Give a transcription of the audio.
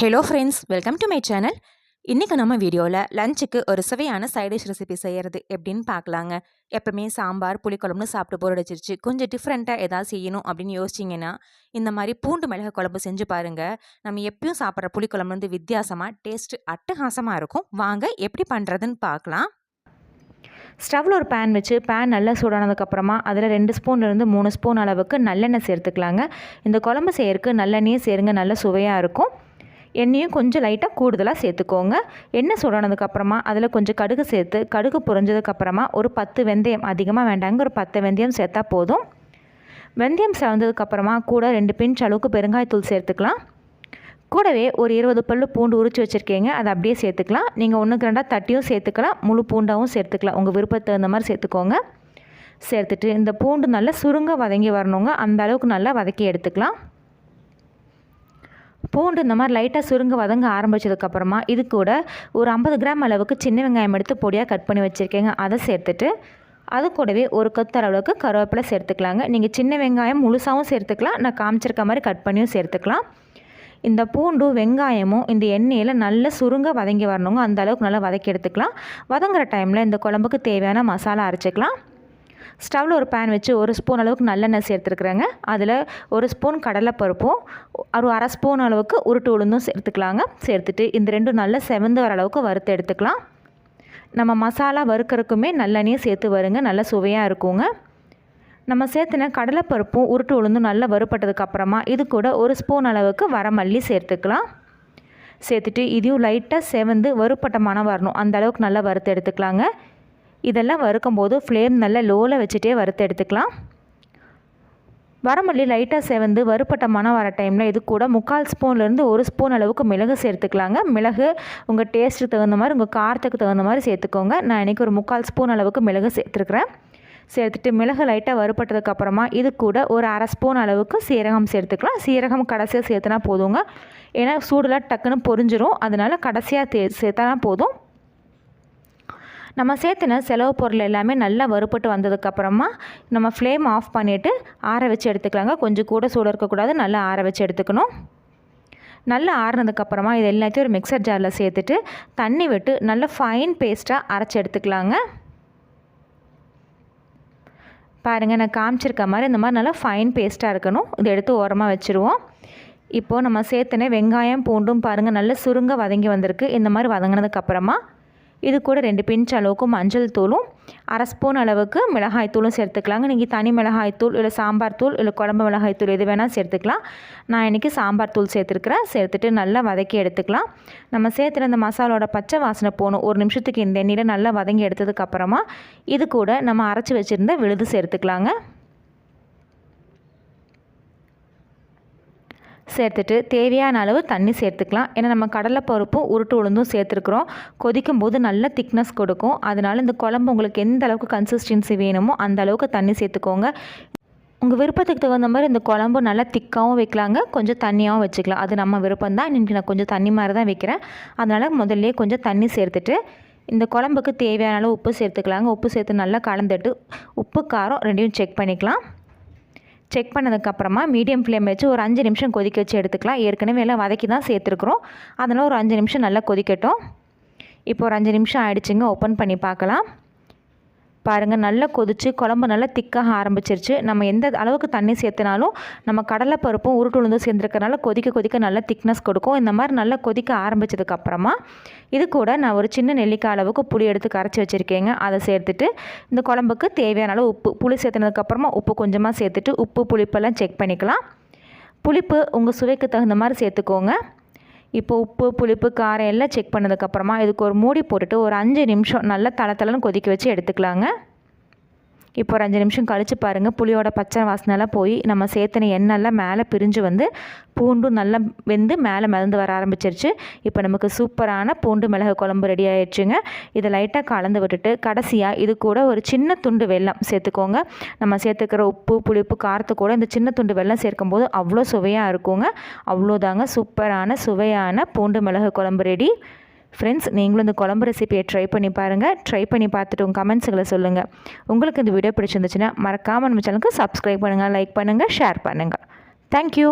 Hello friends welcome to my channel இன்றைக்கி நம்ம வீடியோவில் லஞ்சுக்கு ஒரு சுவையான சைட் டிஷ் ரெசிபி செய்கிறது எப்படின்னு பார்க்கலாங்க. எப்போவுமே சாம்பார் புளிக்குழம்புன்னு சாப்பிட்டு போர் அடிச்சிருச்சு. கொஞ்சம் டிஃப்ரெண்ட்டாக எதாவது செய்யணும் அப்படின்னு யோசிச்சிங்கன்னா இந்த மாதிரி பூண்டு மிளகு குழம்பு செஞ்சு பாருங்கள் நம்ம எப்பயும் சாப்பிட்ற புளிக்குழம்பு வந்து வித்தியாசமாக டேஸ்ட்டு அட்டகாசமாக இருக்கும். வாங்க எப்படி பண்ணுறதுன்னு பார்க்கலாம். ஸ்டவ்வில் ஒரு பேன் வச்சு பேன் நல்லா சூடானதுக்கப்புறமா அதில் ரெண்டு ஸ்பூன்லேருந்து மூணு ஸ்பூன் அளவுக்கு நல்லெண்ணெய் சேர்த்துக்கலாங்க. இந்த குழம்பு செய்யறதுக்கு நல்லெண்ணெயே சேருங்க நல்ல சுவையாக இருக்கும். எண்ணெயும் கொஞ்சம் லைட்டாக கூடுதலாக சேர்த்துக்கோங்க. எண்ணெய் சுடனதுக்கப்புறமா அதில் கொஞ்சம் கடுகு சேர்த்து கடுகு புரிஞ்சதுக்கப்புறமா ஒரு பத்து வெந்தயம் அதிகமாக வேண்டாங்க ஒரு பத்து வெந்தயம் சேர்த்தா போதும். வெந்தயம் சேர்ந்ததுக்கப்புறமா கூட ரெண்டு பிஞ்ச் அளவுக்கு பெருங்காயத்தூள் சேர்த்துக்கலாம். கூடவே ஒரு இருபது பல்லு பூண்டு உரிச்சு வச்சுருக்கீங்க அதை அப்படியே சேர்த்துக்கலாம். நீங்கள் ஒன்றுக்கு ரெண்டாக தட்டியும் சேர்த்துக்கலாம் முழு பூண்டாகவும் சேர்த்துக்கலாம். உங்கள் விருப்பத்தை தகுந்த மாதிரி சேர்த்துக்கோங்க. சேர்த்துட்டு இந்த பூண்டு நல்லா சுருங்க வதங்கி வரணுங்க. அந்த அளவுக்கு நல்லா வதக்கி எடுத்துக்கலாம். பூண்டு இந்த மாதிரி லைட்டாக சுருங்க வதங்க ஆரம்பித்ததுக்கப்புறமா இது கூட ஒரு ஐம்பது கிராம் அளவுக்கு சின்ன வெங்காயம் எடுத்து பொடியாக கட் பண்ணி வச்சுருக்கேங்க. அதை சேர்த்துட்டு அது கூடவே ஒரு கொத்து அளவுக்கு கருவேப்பிலை சேர்த்துக்கலாங்க. நீங்கள் சின்ன வெங்காயம் முழுசாகவும் சேர்த்துக்கலாம். நான் காமிச்சிருக்க மாதிரி கட் பண்ணியும் சேர்த்துக்கலாம். இந்த பூண்டும் வெங்காயமும் இந்த எண்ணெயில் நல்லா சுருங்க வதங்கி வரணுங்க. அந்த அளவுக்கு நல்லா வதக்கி எடுத்துக்கலாம். வதங்குற டைமில் இந்த குழம்புக்கு தேவையான மசாலா அரைச்சிக்கலாம். ஸ்டவ்வில் ஒரு பேன் வச்சு ஒரு ஸ்பூன் அளவுக்கு நல்லெண்ணெய் சேர்த்துருக்குறேங்க. அதில் ஒரு ஸ்பூன் கடலைப்பருப்பும் ஒரு அரை ஸ்பூன் அளவுக்கு உருட்டு உளுந்தும் சேர்த்துக்கலாங்க. சேர்த்துட்டு இந்த ரெண்டும் நல்லா செவந்து வர அளவுக்கு வறுத்து எடுத்துக்கலாம். நம்ம மசாலா வறுக்கிறதுக்குமே நல்லெண்ணெயும் சேர்த்து வருங்க. நல்லா சுவையாக இருக்குங்க. நம்ம சேர்த்துன கடலைப்பருப்பும் உருட்டு உளுந்தும் நல்லா வறுப்பட்டதுக்கப்புறமா இது கூட ஒரு ஸ்பூன் அளவுக்கு வரமல்லி சேர்த்துக்கலாம். சேர்த்துட்டு இதையும் லைட்டாக செவந்து வறுப்பட்ட மனம் வரணும். அந்த அளவுக்கு நல்லா வறுத்து எடுத்துக்கலாங்க. இதெல்லாம் வறுக்கும்போது ஃப்ளேம் நல்லா லோவில் வச்சுட்டே வறுத்து எடுத்துக்கலாம். வரமல்லி லைட்டாக செவந்து வறுப்பட்ட மனம் வர டைமில் இது கூட முக்கால் ஸ்பூன்லேருந்து ஒரு ஸ்பூன் அளவுக்கு மிளகு சேர்த்துக்கலாங்க. மிளகு உங்கள் டேஸ்ட்டுக்கு தகுந்த மாதிரி உங்கள் காரத்துக்கு தகுந்த மாதிரி சேர்த்துக்கோங்க. நான் இன்றைக்கி ஒரு முக்கால் ஸ்பூன் அளவுக்கு மிளகு சேர்த்துருக்குறேன். சேர்த்துட்டு மிளகு லைட்டாக வறுப்பட்டதுக்கப்புறமா இது கூட ஒரு அரை ஸ்பூன் அளவுக்கு சீரகம் சேர்த்துக்கலாம். சீரகம் கடைசியாக சேர்த்துனா போதுங்க. ஏன்னா சூடெலாம் டக்குன்னு பொரிஞ்சிரும். அதனால் கடைசியாக தே சேர்த்தானா போதும். நம்ம சேர்த்துன செலவு பொருள் எல்லாமே நல்லா வறுப்பட்டு வந்ததுக்கப்புறமா நம்ம ஃப்ளேம் ஆஃப் பண்ணிவிட்டு ஆற வச்சு எடுத்துக்கலாங்க. கொஞ்சம் கூட சூடு இருக்கக்கூடாது நல்லா ஆற வச்சு எடுத்துக்கணும். நல்லா ஆறுனதுக்கப்புறமா இது எல்லாத்தையும் ஒரு மிக்சர் ஜாரில் சேர்த்துட்டு தண்ணி விட்டு நல்லா ஃபைன் பேஸ்ட்டாக அரைச்சி எடுத்துக்கலாங்க. பாருங்கள் நான் காமிச்சிருக்க மாதிரி இந்த மாதிரி நல்லா ஃபைன் பேஸ்ட்டாக இருக்கணும். இதை எடுத்து ஓரமாக வச்சுருவோம். இப்போது நம்ம சேர்த்துனே வெங்காயம் பூண்டும் பாருங்கள் நல்லா சுருங்க வதங்கி வந்திருக்கு. இந்த மாதிரி வதங்கினதுக்கப்புறமா இது கூட ரெண்டு பிஞ்ச் அளவுக்கு மஞ்சள் தூளும் அரை ஸ்பூன் அளவுக்கு மிளகாய் தூளும் சேர்த்துக்கலாங்க. நீங்கள் தனி மிளகாய் தூள் இல்லை சாம்பார் தூள் இல்லை குழம்பு மிளகாய் தூள் எது வேணால் சேர்த்துக்கலாம். நான் இன்றைக்கி சாம்பார் தூள் சேர்த்துருக்குறேன். சேர்த்துட்டு நல்லா வதக்கி எடுத்துக்கலாம். நம்ம சேர்த்துற அந்த மசாலோட பச்சை வாசனை போகணும். ஒரு நிமிஷத்துக்கு இந்த எண்ணெயில் நல்லா வதங்கி எடுத்ததுக்கப்புறமா இது கூட நம்ம அரைச்சி வச்சுருந்த விழுது சேர்த்துக்கலாங்க. சேர்த்துட்டு தேவையான அளவு தண்ணி சேர்த்துக்கலாம். ஏன்னா நம்ம கடலை பருப்பும் உருட்டு உளுந்தும் சேர்த்துருக்குறோம். கொதிக்கும் போது நல்ல திக்னஸ் கொடுக்கும். அதனால் இந்த குழம்பு உங்களுக்கு எந்த அளவுக்கு கன்சிஸ்டன்சி வேணுமோ அந்த அளவுக்கு தண்ணி சேர்த்துக்கோங்க. உங்கள் விருப்பத்துக்கு தகுந்த மாதிரி இந்த குழம்பு நல்லா திக்காகவும் வைக்கலாங்க. கொஞ்சம் தண்ணியாகவும் வச்சுக்கலாம். அது நம்ம விருப்பம் தான் இன்றைக்கி நான் கொஞ்சம் தண்ணி மாதிரி தான் வைக்கிறேன். அதனால் முதல்ல கொஞ்சம் தண்ணி சேர்த்துட்டு இந்த குழம்புக்கு தேவையான அளவு உப்பு சேர்த்துக்கலாங்க. உப்பு சேர்த்து நல்லா கலந்துட்டு உப்பு காரம் ரெண்டையும் செக் பண்ணிக்கலாம். செக் பண்ணதுக்கப்புறமா மீடியம் ஃப்ளேம் வச்சு ஒரு அஞ்சு நிமிஷம் கொதிக்க வச்சு எடுத்துக்கலாம். ஏற்கனவே எல்லாம் வதக்கி தான் சேர்த்துருக்குறோம். அதனால் ஒரு அஞ்சு நிமிஷம் நல்லா கொதிக்கட்டும். இப்போ ஒரு அஞ்சு நிமிஷம் ஆகிடுச்சிங்க ஓப்பன் பண்ணி பார்க்கலாம். பாருங்கள் நல்லா கொதிச்சு குழம்பு நல்லா திக்காக ஆரம்பிச்சிருச்சு. நம்ம எந்த அளவுக்கு தண்ணி சேர்த்துனாலும் நம்ம கடலை கடலைப்பருப்பும் உருட்டுளுந்தும் சேர்ந்துருக்கனால கொதிக்க கொதிக்க நல்லா திக்னஸ் கொடுக்கும். இந்த மாதிரி நல்லா கொதிக்க ஆரம்பித்ததுக்கப்புறமா இது கூட நான் ஒரு சின்ன நெல்லிக்காய் அளவுக்கு புளி எடுத்து கரைச்சி வச்சுருக்கேங்க. அதை சேர்த்துட்டு இந்த குழம்புக்கு தேவையான அளவு உப்பு புளி சேர்த்துனதுக்கப்புறமா உப்பு கொஞ்சமாக சேர்த்துட்டு உப்பு புளிப்பெல்லாம் செக் பண்ணிக்கலாம். புளிப்பு உங்கள் சுவைக்கு தகுந்த மாதிரி சேர்த்துக்கோங்க. இப்போ உப்பு புளிப்பு காரம் எல்லாம் செக் பண்ணதுக்கப்புறமா இதுக்கு ஒரு மூடி போட்டுட்டு ஒரு அஞ்சு நிமிஷம் நல்லா தலை கொதிக்க வச்சு எடுத்துக்கலாங்க. இப்போ ஒரு அஞ்சு நிமிஷம் கழித்து பாருங்கள் புளியோட பச்சை வாசனைலாம் போய் நம்ம சேர்த்தின எண்ணெய்லாம் மேலே பிரிஞ்சு வந்து பூண்டும் நல்லா வெந்து மேலே மிதந்து வர ஆரம்பிச்சிருச்சு. இப்போ நமக்கு சூப்பரான பூண்டு மிளகு குழம்பு ரெடி ஆயிடுச்சுங்க. இதை லைட்டாக கலந்து விட்டுட்டு கடைசியாக இது கூட ஒரு சின்ன துண்டு வெல்லம் சேர்த்துக்கோங்க. நம்ம சேர்த்துக்கிற உப்பு புளிப்பு காரத்து கூட இந்த சின்ன துண்டு வெல்லம் சேர்க்கும்போது அவ்வளோ சுவையாக இருக்குங்க. அவ்வளோதாங்க சூப்பரான சுவையான பூண்டு மிளகு குழம்பு ரெடி. ஃப்ரெண்ட்ஸ் நீங்களும் இந்த குழம்பு ரெசிபியை ட்ரை பண்ணி பாருங்கள் ட்ரை பண்ணி பார்த்துட்டு உங்கள் கமெண்ட்ஸுகளை சொல்லுங்கள் உங்களுக்கு இந்த வீடியோ பிடிச்சிருந்துச்சுன்னா மறக்காமல் நம்ம சேனலுக்கு சப்ஸ்கிரைப் பண்ணுங்கள் லைக் பண்ணுங்கள் ஷேர் பண்ணுங்கள் தேங்க்யூ